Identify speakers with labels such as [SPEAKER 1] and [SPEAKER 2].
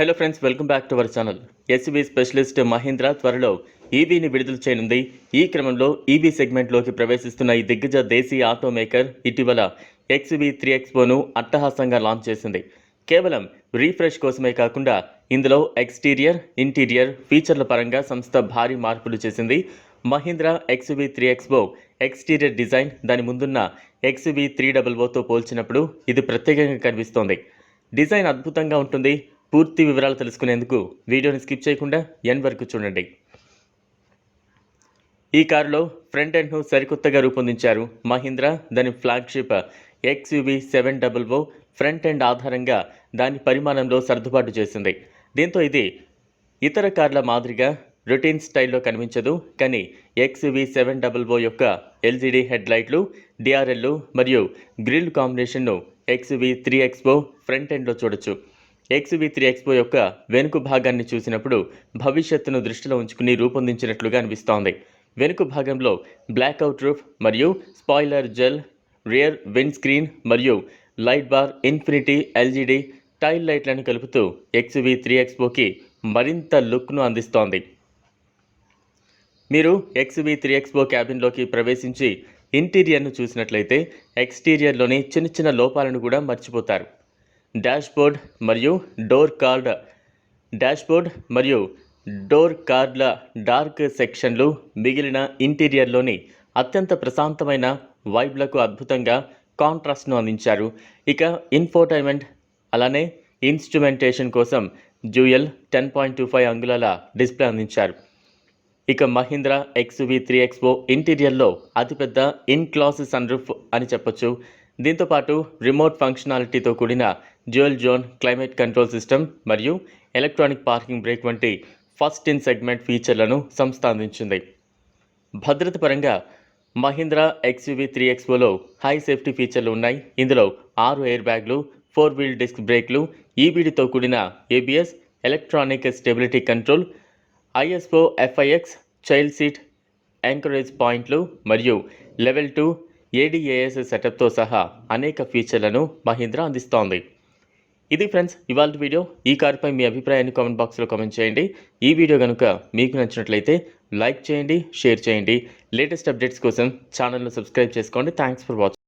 [SPEAKER 1] Hello friends welcome back to our channel. SUV specialist Mahindra త్వరలో ఈవీని విడుదల చేయనుంది. ఈ క్రమంలో ఈవీ సెగ్మెంట్లోకి ప్రవేశిస్తున్న ఈ దిగ్గజ దేశీయ ఆటో మేకర్ ఇటీవల ఎక్స్వీ త్రీ ఎక్స్పోను అట్టహాసంగా లాంచ్ చేసింది. కేవలం రీఫ్రెష్ కోసమే కాకుండా ఇందులో ఎక్స్టీరియర్ ఇంటీరియర్ ఫీచర్ల పరంగా సంస్థ భారీ మార్పులు చేసింది. Mahindra XV three XO exterior design దాని ముందున్న ఎక్స్వీ త్రీ డబల్ ఓతో పోల్చినప్పుడు ఇది ప్రత్యేకంగా కనిపిస్తోంది. డిజైన్ అద్భుతంగా ఉంటుంది. పూర్తి వివరాలు తెలుసుకునేందుకు వీడియోని స్కిప్ చేయకుండా ఎన్ వరకు చూడండి. ఈ కారులో ఫ్రంట్ ఎండ్ను సరికొత్తగా రూపొందించారు మహీంద్రా దాని flagship XUV seven double O front end ఆధారంగా దాని పరిమాణంలో సర్దుబాటు చేసింది. దీంతో ఇది ఇతర కార్ల మాదిరిగా రొటీన్ స్టైల్లో కనిపించదు. కానీ ఎక్స్వి సెవెన్ డబుల్ ఓ యొక్క ఎల్జీడీ హెడ్ లైట్లు డిఆర్ఎల్లు మరియు గ్రిల్ కాంబినేషన్ను ఎక్స్వి త్రీ ఎక్స్పో ఫ్రంట్ ఎండ్లో చూడొచ్చు. ఎక్స్వి త్రీ ఎక్స్పో యొక్క వెనుక భాగాన్ని చూసినప్పుడు భవిష్యత్తును దృష్టిలో ఉంచుకుని రూపొందించినట్లుగా అనిపిస్తోంది. వెనుక భాగంలో బ్లాక్అవుట్ రూఫ్ మరియు స్పాయిలర్ జెల్ రియర్ విండ్ స్క్రీన్ మరియు light bar infinity LED tail లైట్లను కలుపుతూ ఎక్స్వి త్రీ ఎక్స్పోకి మరింత లుక్ను అందిస్తోంది. మీరు ఎక్స్వి త్రీ ఎక్స్పో క్యాబిన్లోకి ప్రవేశించి ఇంటీరియర్ను చూసినట్లయితే ఎక్స్టీరియర్లోని చిన్న చిన్న లోపాలను కూడా మర్చిపోతారు. డాష్బోర్డ్ మరియు డోర్ కార్డ్. డాష్బోర్డ్ మరియు డోర్ కార్డ్ల డార్క్ సెక్షన్లు మిగిలిన ఇంటీరియర్లోని అత్యంత ప్రశాంతమైన వైబ్లకు అద్భుతంగా కాంట్రాస్ట్ను అందించారు. ఇక ఇన్ఫోటైన్మెంట్ అలానే ఇన్స్ట్రుమెంటేషన్ కోసం dual ten point two five అంగుళాల డిస్ప్లే అందించారు. ఇక మహీంద్రా ఎక్స్వి త్రీ ఎక్స్పో ఇంటీరియర్లో అతిపెద్ద ఇన్ క్లాస్ సన్రూఫ్ అని చెప్పొచ్చు. దీంతోపాటు రిమోట్ ఫంక్షనాలిటీతో కూడిన dual zone climate control system మరియు ఎలక్ట్రానిక్ పార్కింగ్ బ్రేక్ వంటి ఫస్ట్ ఇన్ సెగ్మెంట్ ఫీచర్లను సంస్థ అందించింది భద్రత పరంగా మహీంద్రా ఎక్స్యూవీ త్రీ ఎక్స్పోలో హై సేఫ్టీ ఫీచర్లు ఉన్నాయి. ఇందులో ఆరు ఎయిర్ బ్యాగ్లు ఫోర్ వీల్ డిస్క్ బ్రేక్లు ఈబీడీతో కూడిన ABS electronic stability control ISO FIX child seat anchorage పాయింట్లు మరియు లెవెల్ టూ ఏడీఏఎస్ సెటప్తో సహా అనేక ఫీచర్లను మహీంద్రా అందిస్తోంది. ఇది ఫ్రెండ్స్ ఇవాళ వీడియో. ఈ కారుపై మీ అభిప్రాయాన్ని కామెంట్ బాక్స్లో కామెంట్ చేయండి. ఈ వీడియో కనుక మీకు నచ్చినట్లయితే లైక్ చేయండి షేర్ చేయండి. లేటెస్ట్ అప్డేట్స్ కోసం ఛానల్ను సబ్స్క్రైబ్ చేసుకోండి. Thanks for watching